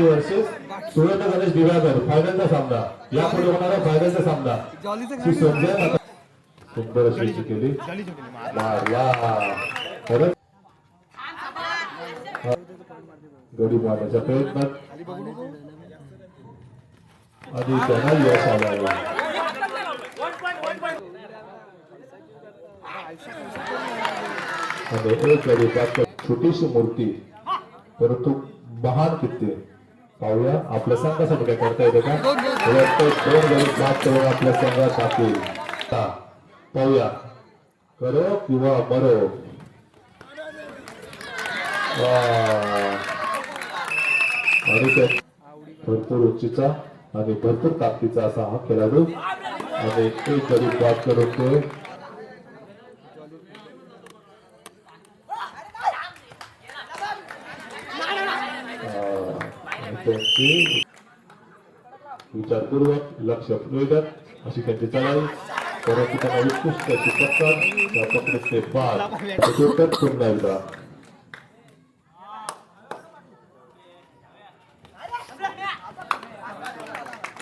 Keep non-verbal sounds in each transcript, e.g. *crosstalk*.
Versus Surendra Ganesh Divyakar फायनलचा सामना. यापुढे होणारा फायनलचा सामना. संजय सुंदर अशी केली. मारला. परत गडी मारण्याच्या प्रयत्नात. आणि त्यांना यश आला. एक गडी प्राप्त छोटीशी मूर्ती. परंतु महान किती पाहूया. आपल्या संघासाठी काय करता येतं का? दोन गरीब प्राप्त करून आपल्या संघात दाखवेल पाहूया. करो किंवा मरो. भरपूर उंचीचा आणि भरपूर ताकदीचा असा हा खेळाडू. आणि एक गरीब बाद करून ते आणि विचारपूर्वक लक्ष निवेदन अशी त्यांची चढाई. परंतु त्यांना उत्कृष्ट अशी पकड त्या पकडीत ते बाद प्रत्युत्तर पुन्हा एकदा.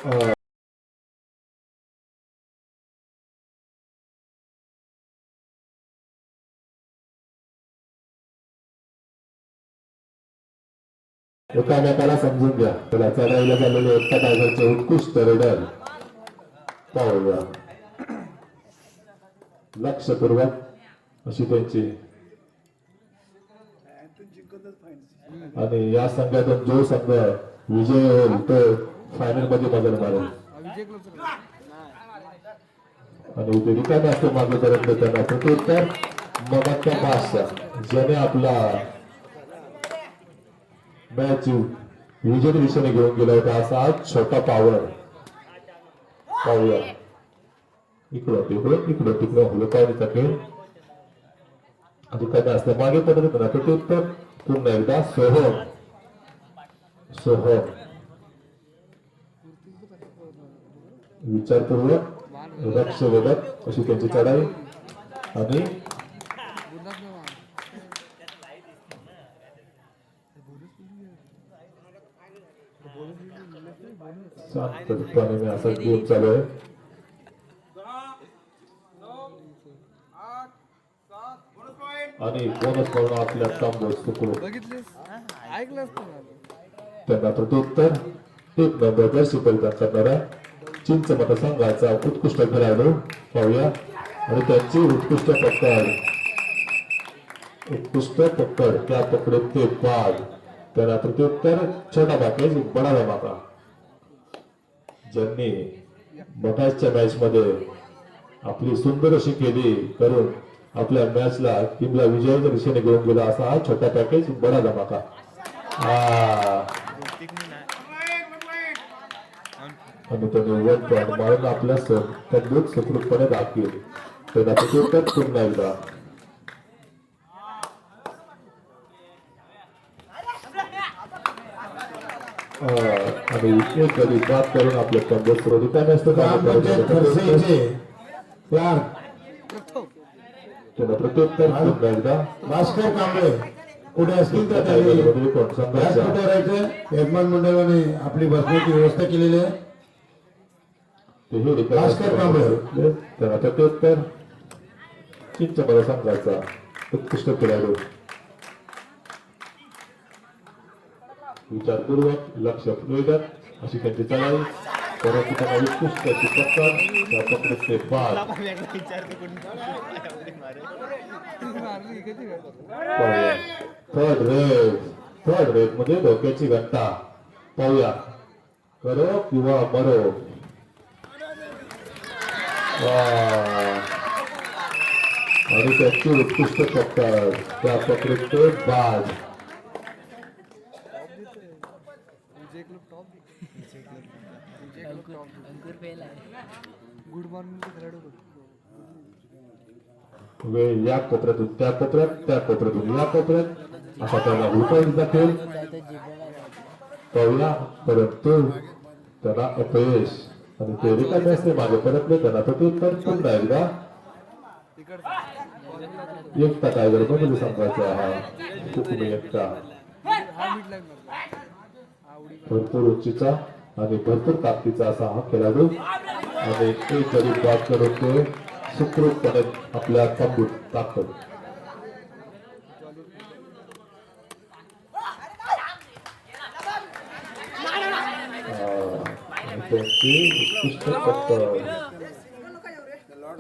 Uh... एकामेकाला समजून घ्या. त्याला चढायला झालेले एकटा टायगरचे उत्कृष्ट रेडर पाहूया. लक्षपूर्वक अशी त्यांची. आणि या संघातून जो संघ विजय होईल तो फायनलमध्ये मदत मारेल. आणि ते रिकामे असतो मागे पर्यंत त्यांना प्रत्युत्तर मग त्या ज्याने आपला मॅच विजय दिशेने घेऊन गेला होता असा आज छोटा पावर पाहूया इकडं तिकडं इकडं तिकडं हुलकावणीचा खेळ अधिकारी असते मागे पडत होतं उत्तर पुन्हा एकदा सोहम सोहम विचारपूर्वक लक्ष वेधत अशी त्यांची चढाई। आणि मी असा गेम चालू आहे. आणि बोनस म्हणून आपल्या ना त्यांना प्रत्युत्तर एक नंबर करणारा. चिंच मतसंघाचा उत्कृष्ट खेळाडू. पाहूया. आणि त्यांची उत्कृष्ट पकड. उत्कृष्ट पकड. त्या पकडीत ते बाद त्यांना प्रत्युत्तर छोटा बाकेज बडा धमाका ज्यांनी मटाच्या मॅच मध्ये आपली सुंदर अशी केली करून आपल्या मॅचला टीमला विजयाच्या दिशेने घेऊन गेला असा हा छोटा पॅकेज बडा धमाका. आणि त्याने वन पॉईंट मारून आपल्या तंदूत सुखरूपपणे दाखवेल त्यांना प्रत्युत्तर पुन्हा एकदा. Uh, आणि एक गडी बाद करून खरसेचे क्लार्क त्यांना प्रत्युत्तर एकदा भास्कर कांबळे कुठे असतील तर त्यांनी यजमान मंडळाने आपली बसण्याची व्यवस्था केलेली आहे. रिकामे भास्कर कांबळे. त्यांना प्रत्युत्तर चिंच मला संघाचा उत्कृष्ट खेळाडू. विचारपूर्वक लक्ष निवेदन अशी त्यांची चढाई परंतु त्यांना उत्कृष्ट अशी पकड त्या पकडीत ते बाद थर्ड रेव थर्ड रेवमध्ये धोक्याची घंटा. पाहूया. करो किंवा मरो. आणि त्याची उत्कृष्ट पकड त्या पकडीत ते बाद Vijay club top Vijay club top Ankur fail आहे. गुड मॉर्निंग खेळाडू. बघ. वेळ या कोपऱ्यातून त्या कोपऱ्यात त्या कोपऱ्यातून या कोपऱ्यात. असा त्याला काय तो जिबेला जातो पाहूया परंतु त्याला अपयश. आणि ते रिकामे असते मागे परतले त्यांना प्रत्युत्तर पुन्हा एकदा एकटा टायगरमध्ये सांगायचा हा. हुकुमी एकटा? भरपूर उंचीचा. आणि भरपूर ताकदीचा असा हा खेळाडू आणि एक गरीब बाद करून तो सुखरूपपणे आपल्या तंबूत टाकतो.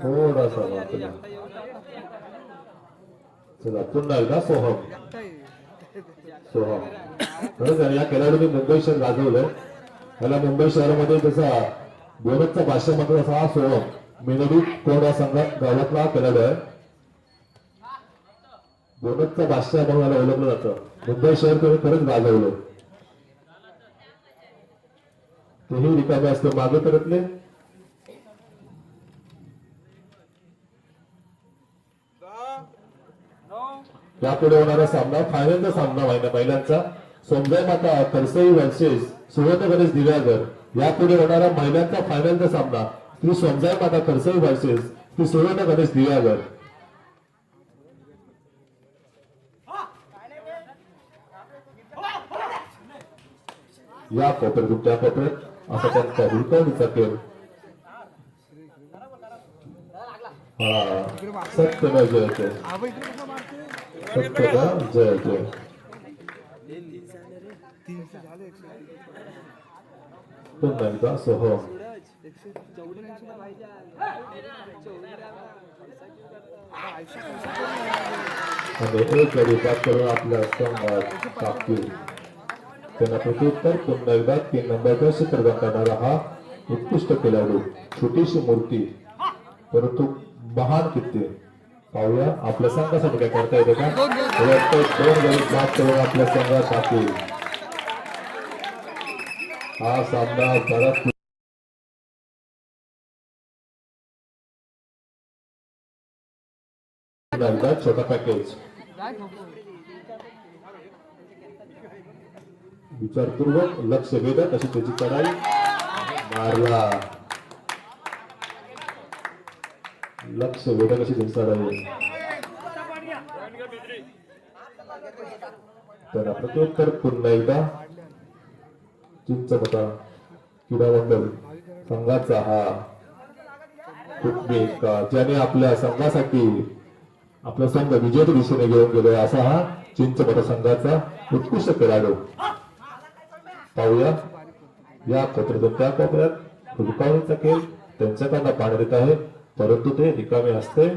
थोडासा वाचला चला पुन्हा एकदा सोहम. सोहम. खरंच या खेळाडूने मुंबई शहर गाजवलं याला मुंबई शहरामध्ये जसा गोरखच्या भाषेमध्ये असा हा सोहम मेनोडी कोण या संघात गावातला हा खेळाडू आहे. बोनसचा भाषा म्हणून याला ओळखलं जातं. मुंबई शहर तुम्ही खरंच गाजवलं. तेही रिकामे असते. मागे परतले यापुढे होणारा सामना फायनलचा सामना व्हायला महिलांचा सोमजय माता करसई वर्सेस सुवर्ण गणेश दिव्यागर यापुढे होणारा महिलांचा फायनलचा सामना. श्री समजाय माता करसई वर्सेस श्री सुवर्ण गणेश दिव्यागर या कोपऱ्यातून त्या कोपऱ्यात असा त्यांचा हुलकवणीचा खेळ. हा सत्य न जय आबा सत्य न जय तीनशे झाले आणि एक गडी करून संघात टाकतील त्यांना प्रत्युत्तर पुन्हा एकदा तीन नंबरचा करणारा हा उत्कृष्ट खेळाडू छोटीशी मूर्ती परंतु महान किती पाहूया आपल्या संघासाठी काय करता येते का दोन गडी पास करून आपल्या संघात टाकतील हा सामना परत छोटा पॅकेज विचारपूर्वक लक्ष वेधत अशी त्याची चढाई. मारला. लक्ष वेधत अशी त्याची चढाई. तर प्रत्युत्तर पुन्हा एकदा. चिंच होता क्रीडा मंडळ संघाचा हा कुटुंबिक ज्याने आपल्या संघासाठी आपला संघ विजेत दिशेने घेऊन गेलोय असा हा चिंचपट संघाचा उत्कृष्ट खेळाडू. पाहूया. या कोपऱ्यातून त्या कोपऱ्यात फुलकावणीचा खेळ त्यांच्याकडनं पाणी देत आहे परंतु ते रिकामे असते.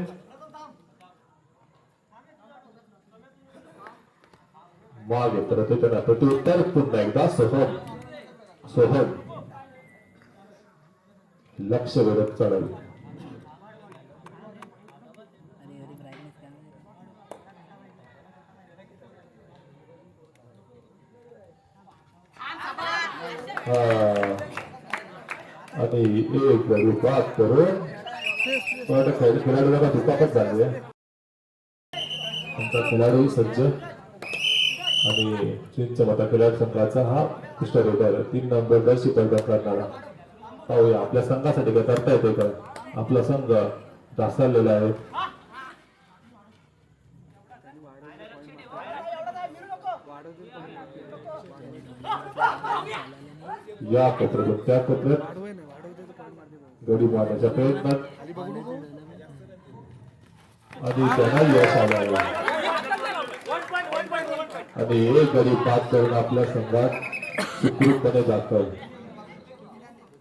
मागे परत त्यांना प्रत्युत्तर पुन्हा एकदा सोहम. सोहम लक्ष वेधत चढावी आणि एक रुपात करून खेळाडूला दुखापत झाली आहे. आमचा खेळाडू सज्ज. आणि चीनचा मोठा संघाचा हा कृष्ण तीन नंबर दर्शी परिधान करणारा पाहूया आपल्या संघासाठी काय करता येते का? आपला संघ ढासळलेला आहे. या कोपऱ्यातून त्या कोपऱ्यात वाढवाय नाही गडी मारण्याच्या प्रयत्नात आणि त्यांना यश आला आणि एक गडी पाच करून आपल्या संघात सुखरूपपणे जातोय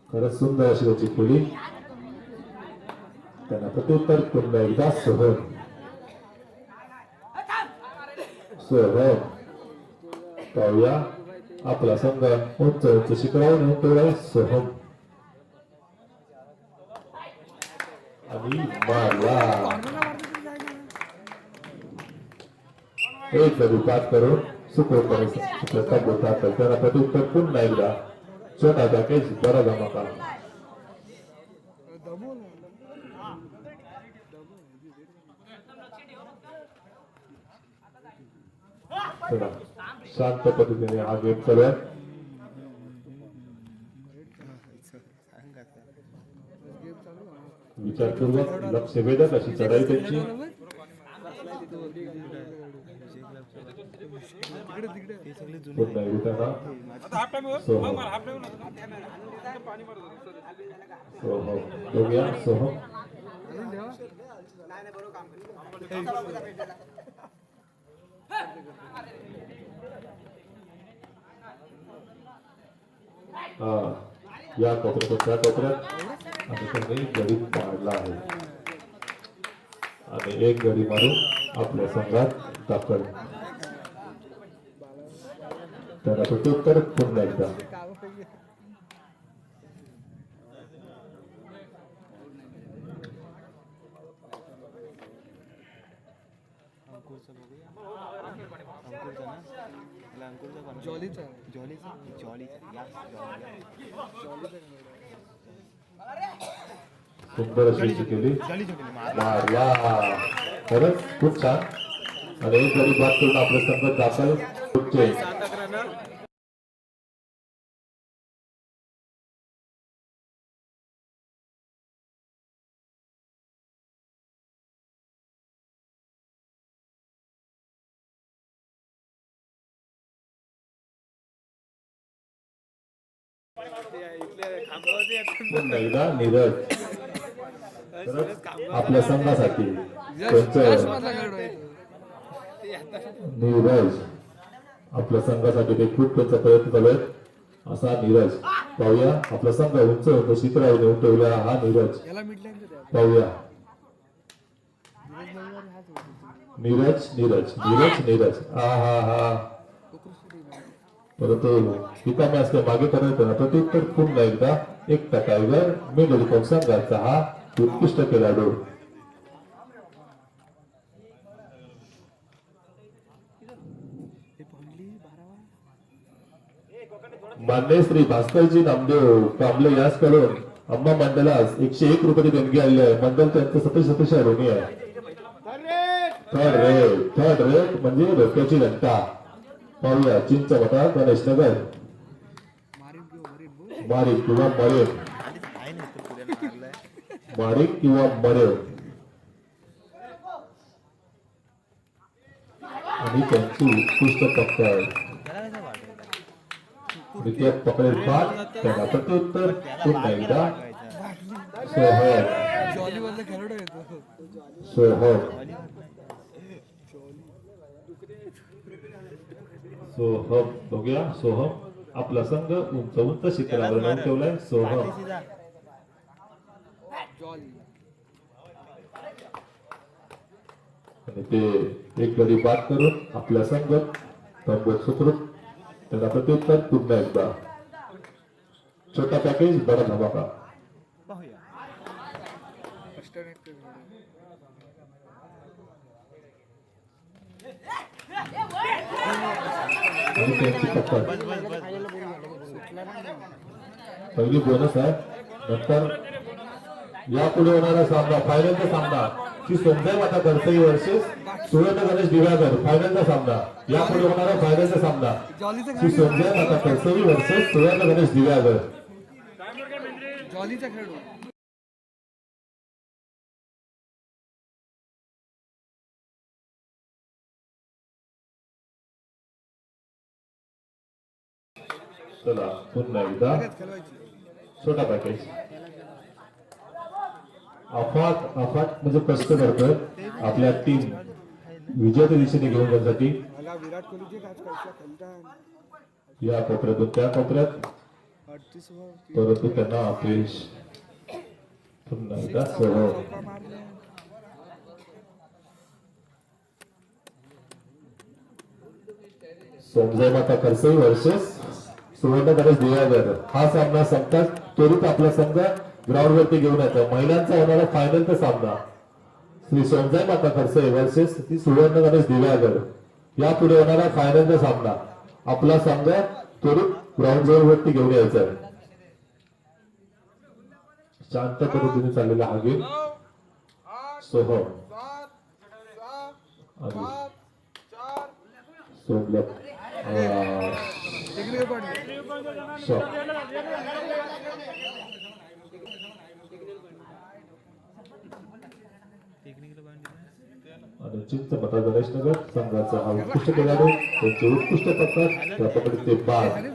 खरंच सुंदर अशी त्याची खोली त्यांना प्रत्युत्तर पुन्हा एकदा सोहम सोहम पाहूया आपला संघ उंच उंच शिखरावर नेऊन ठेवलाय सोहम आणि मारला. एक विकास पास करून सुखोत्तर आपल्या तब्बत टाकलं त्याला प्रत्युत्तर पुन्हा एकदा छोटा पॅकेज बरा जमा दमू शांत पद्धतीने हा गेम चालू आहे विचारपूर्वक लक्ष वेधक अशी चढाई त्यांची तिकडे तिकडे पुन्हा एकदा सोहम सोहम बघूया सोहम आणून ठेवा हा या कोपऱ्यात त्या कोपऱ्यात आणि त्यांनी गडी मारला आहे. आणि एक गडी मारून आपल्या संघात दाखल. त्याला प्रत्युत्तर पुन्हा एकदा कावं पाहिजे जॉलीचा सुंदर अशी केली. मारला खरंच खूप छान. आणि बाद करून आपल्या संघात दाखल नीरज. *laughs* आपल्या संघासाठी त्यांचं मधला खेळाडू आहे तो. नीरज आपल्या संघासाठी ते खूप त्यांचा प्रयत्न चालू आहे असा नीरज पाहूया. आपला संघ उंच होतो शिखरावर नेऊन ठेवला हा नीरज. पाहूया. नीरज नीरज नीरज नीरज. हा हा हा. परंतु पिता मॅच ते मागे करायचं ना प्रत्युत्तर पुन्हा एकदा एक टाकाईवर मिडल कोण संघाचा हा उत्कृष्ट खेळाडू. मान्य श्री भास्करजी नामदेव कांबळे याचकडून अम्मा मंडलास एकशे एक रुपये देणगी आली आहे. मंडल त्यांचं सतत सतश ऋणी आहे. थर्ड रेट थर्ड रेट म्हणजे धोक्याची घंटा. पाहूया चिंच वटा गणेश नगर. मारीन किंवा मरीन. बारीक किंवा मरेल आणि त्यांची उत्कृष्ट पकड द्वितीय पकडेल पाच त्यांना प्रत्युत्तर पुन्हा एकदा सोहम जॉली मधला खेळाडू आहे तो सोहम सोहम बघूया सोहम आपला संघ उंच उंच शिखरावर नेऊन ठेवलाय सोहम जॉली आणि ते एक गडी बाद करून आपल्या संघ तंबूत सुधरून त्याला छोटा पॅकेज बडा धमाका पहिली बोनस नंतर यापुढे होणारा सामना फायनलचा सामना श्री संजय माता गडसई वर्सेस सुवर्ण गणेश दिव्यागर फायनलचा सामना. यापुढे होणारा फायनलचा सामना. खेळाडू. संजय माता गडसई वर्सेस सुवर्ण गणेश जॉलीचा खेळाडू. चला पुन्हा एकदा. छोटा पॅकेज अफाट अफाट म्हणजे कष्ट करतोय. आपल्या टीम विजयाच्या दिशेने घेऊन जाण्यासाठी. या कोपऱ्यातून त्या कोपऱ्यात परंतु त्यांना अपयश पुन्हा एकदा सोहम चौका हो. संजय माता करसई वर्सेस सुवर्ण गणेश दिव्यागर हा सामना संपताच त्वरित आपला संघ ग्राउंड वरती घेऊन येतो. महिलांचा होणारा फायनलचा सामना. श्री संजय माता खरसई वर्सेस श्री सुवर्ण गणेश दिव्यागर यापुढे होणारा फायनलचा सामना. आपला संघ त्वरित ग्राउंड वरती घेऊन यायचा आहे. शांत पद्धतीने चाललेला हा गेम पॉईंट शॉ. चिंच मता गणेशनगर संघाचा हा उत्कृष्ट खेळाडू त्यांचे उत्कृष्ट पथक त्या पकडीत ते बाद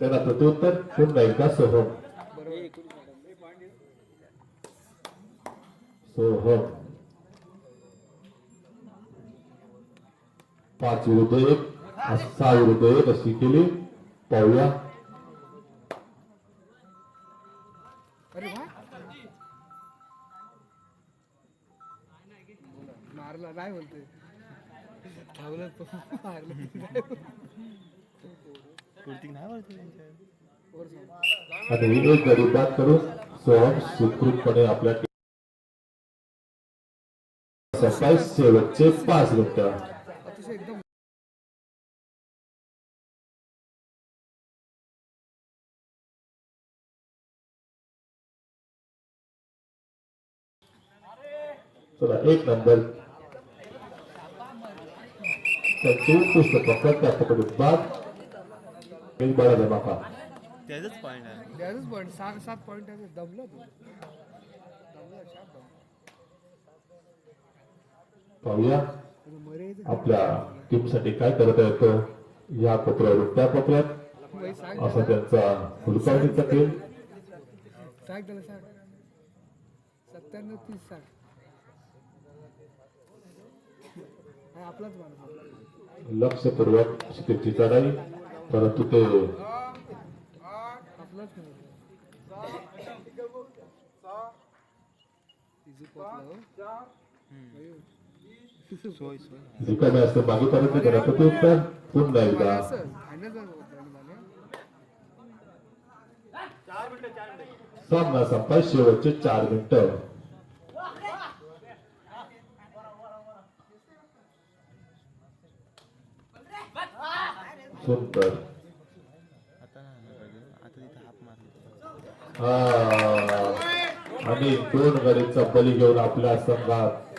त्याला प्रत्युत्तर पुन्हा एकदा सोहम. सोहम. पाच विरुद्ध एक सहा विरुद्ध एक अशी केली. पाहूया. आणि एक गडी करून सोहम सुखरूपपणे आपल्या सत्तावीस शेवटचे पाच मिनिटं. चला एक नंबर. त्यांचे उत्कृष्ट पकड त्या पकडून बाद एक बडा धमाका त्याचाच पॉईंट आहे. पॉईंट सहा सात पॉईंट आहे. दमला तो. पाहूया. आपल्या टीमसाठी काय करता येतं? या कोपऱ्यावरून त्या कोपऱ्यात असा त्यांचा हुलकावणीचा खेळ सत्त्याण्णव तीस सांग हा आपलाच माणूस आपला. लक्षपूर्वक स्थितीची चढाई परंतु ते रिकामे असते मागे परत गणपती उत्तर पुन्हा एकदा. असं फायनल झालं सामना संपाय शेवटचे चार मिनिटं. सुंदर हा. आणि दोन गडीचा बली घेऊन आपल्या संघात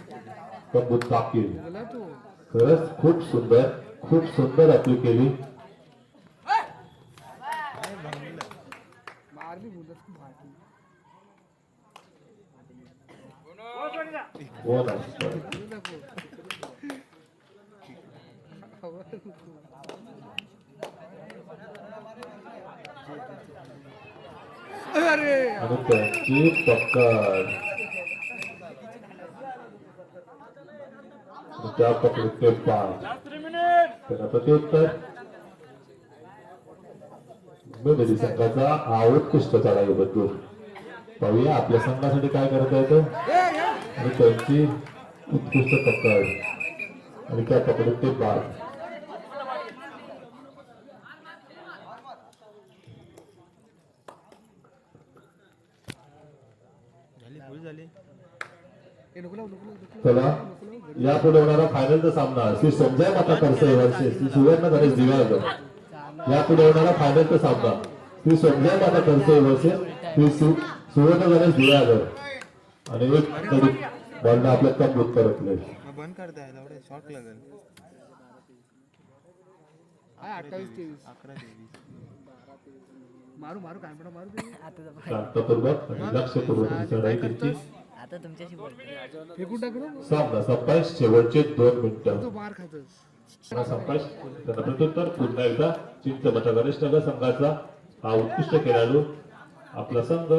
कबूत टाकील. बोला तू. खरंच खूप सुंदर खूप सुंदर आपली केली मारली मुलं खूप भाटी हो ना सुंदर. बोलू नको खबर नको. अरे आणि त्यांची पकड त्या पकडीचे ते पाच त्यांना प्रत्युत्तर मेमरी संघाचा हा उत्कृष्ट चढाई बद्दल पाहूया आपल्या संघासाठी काय करता येतं आणि त्यांची उत्कृष्ट पकड आणि त्या पकडीत ते बाद चला यापुढे होणारा फायनलचा सामना श्री संजय माता करसे वर्षे श्री सुवर्ण गणेश दिव्यांग यापुढे होणारा फायनलचा सामना श्री संजय माता करसे वर्षे श्री सु- सुवर्ण गणेश दिव्यांग आणि एक तरी बॉलनं आपल्या कप परतले मग बंद एवढे शॉर्ट लागेल. अठ्ठावीस तेवीस? अकरा तेवीस. मारू मारू काय मारू. आता लक्षपूर्वक आता तुमच्याशी बोलतो. फेकून टाक ना? सामना संपायस शेवटचे दोन मिनिटं. तू मार खातोस. त्यांना प्रत्युत्तर पुन्हा एकदा चिंच मता गणेश नगर संघाचा हा उत्कृष्ट खेळाडू आपला संघ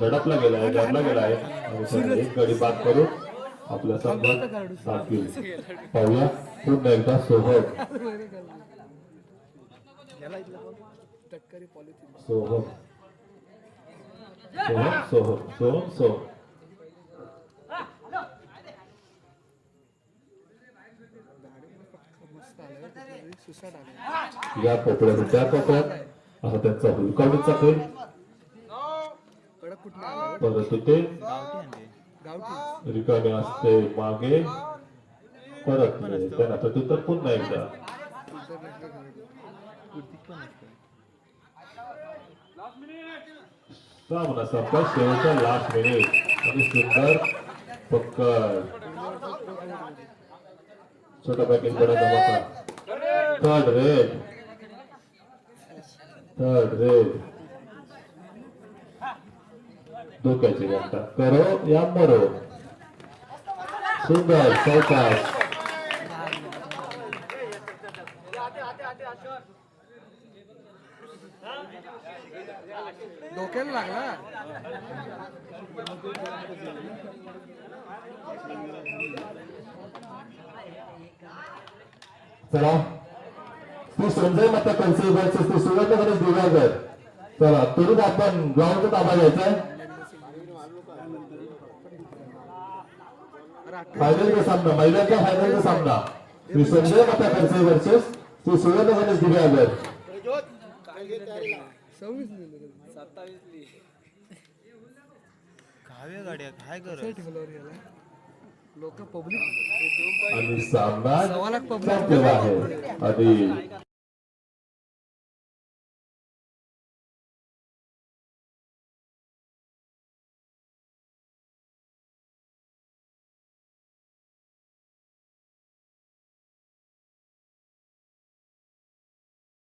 धडकला गेला आहे गडला गेला आहे. आणि त्याने एक गडी बाद करून आपल्या संघात दाखल पाहूया पुन्हा एकदा सोहम. तटकरी पॉलिथिन. सोहम सोहम सोहम सोहम सोहम मस्त आलं सुसाट आलं या कोपऱ्यातून त्या कोपऱ्यात असा त्यांचा हुलकावणीचा खेळ कडक कुठं आलं परंतु ते रिकामे असते मागे. परत त्यांना प्रत्युत्तर पुन्हा एकदा. सामना संपला. शेवटचा लास्ट मिनिट आणि सुंदर पक्कड छोटा पॅकेज बडा धमाका थर्ड रेड थर्ड रेड डोक्याची घंटा. करो या मरो सुंदर चौकाश. डोक्याला लागला. चला. श्री संजय माता वर्सेस श्री सुवर्ण गणेश दिवाकर चला तरुण आपण ग्राउंडचा ताबा घ्यायचा फायनलचा सामना महिलांचा फायनलचा सामना. श्री संजय माता कलसे वर्सेस श्री सुवर्ण गणेश याला? लोक पब्लिक आणि सामना आहे. आणि